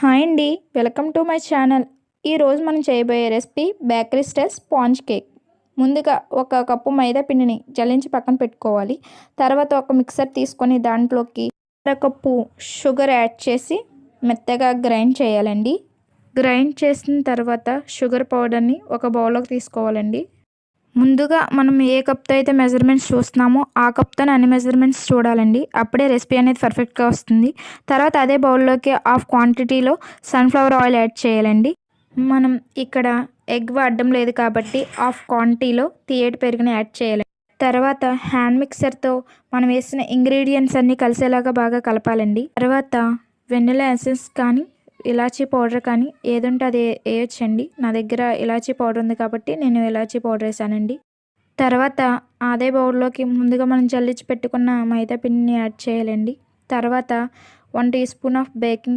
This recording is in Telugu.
హాయ్ అండి. Welcome to my channel. ఈరోజు మనం చేయబోయే recipe bakery style sponge cake. ముందుగా ఒక కప్పు మైదా పిండిని జల్లించి పక్కన పెట్టుకోవాలి. తర్వాత ఒక మిక్సర్ తీసుకొని దాంట్లోకి అర కప్పు షుగర్ యాడ్ చేసి మెత్తగా గ్రైండ్ చేయాలండి. గ్రైండ్ చేసిన తర్వాత షుగర్ పౌడర్ని ఒక బౌల్లోకి తీసుకోవాలండి. ముందుగా మనం ఏ కప్తో అయితే మెజర్మెంట్స్ చూస్తున్నామో ఆ కప్తోనే అన్ని మెజర్మెంట్స్ చూడాలండి. అప్పుడే రెసిపీ అనేది పర్ఫెక్ట్గా వస్తుంది. తర్వాత అదే బౌల్లోకి హాఫ్ క్వాంటిటీలో సన్ఫ్లవర్ ఆయిల్ యాడ్ చేయాలండి. మనం ఇక్కడ ఎగ్ వాడడం లేదు కాబట్టి హాఫ్ క్వాంటిటీలో తీయటి పెరుగుని యాడ్ చేయాలి తర్వాత హ్యాండ్ మిక్సర్తో మనం వేసిన ఇంగ్రీడియంట్స్ అన్నీ కలిసేలాగా బాగా కలపాలండి. తర్వాత వెనిలా ఎసెన్స్ కానీ ఇలాచీ పౌడర్ కానీ ఏదుంటే అది వేయొచ్చండి. నా దగ్గర ఇలాచీ పౌడర్ ఉంది కాబట్టి నేను ఇలాచీ పౌడర్ వేసానండి. తర్వాత అదే బౌల్లోకి ముందుగా మనం జల్లించి పెట్టుకున్న మైదా పిండిని యాడ్ చేయాలండి. తర్వాత one teaspoon of baking